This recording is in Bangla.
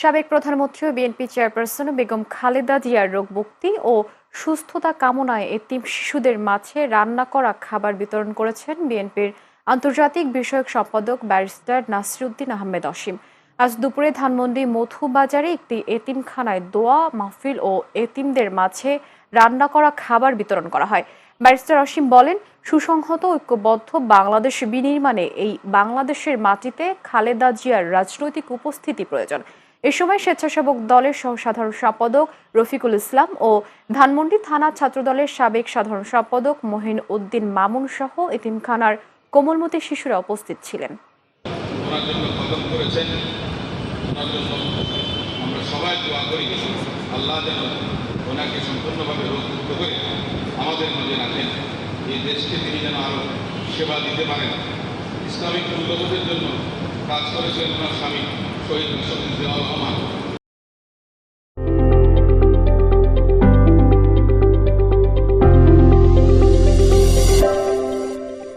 সাবেক প্রধানমন্ত্রী ও বিএনপি চেয়ারপারসন বেগম খালেদা জিয়ার রোগ মুক্তি ও সুস্থতা কামনায় এতিম শিশুদের মাঝে রান্না করা খাবার বিতরণ করেছেন বিএনপির আন্তর্জাতিক বিষয়ক সম্পাদক ব্যারিস্টার নাসিরুদ্দিন আহমেদ অসীম। আজ দুপুরে ধানমন্ডি মধুবাজারে একটি এতিমখানায় দোয়া, মাহফিল ও এতিমদের মাঝে রান্না করা খাবার বিতরণ করা হয়। ব্যারিস্টার অসীম বলেন, সুসংহত, ঐক্যবদ্ধ বাংলাদেশ বিনির্মাণে এই বাংলাদেশের মাটিতে খালেদা জিয়ার রাজনৈতিক উপস্থিতি প্রয়োজন। এ সময় স্বেচ্ছাসেবক দলের সহ সাধারণ সম্পাদক রফিকুল ইসলাম ও ধানমন্ডি থানা ছাত্রদলের সাবেক সাধারণ সম্পাদক মহিন উদ্দিন মামুন সহ এতিমখানার কোমলমতি শিশুরা উপস্থিত ছিলেন। ইসলামিক মূল্যবোধের জন্য কাজ করেছেন ওনার স্বামী। coisas sobre dizer alguma coisa.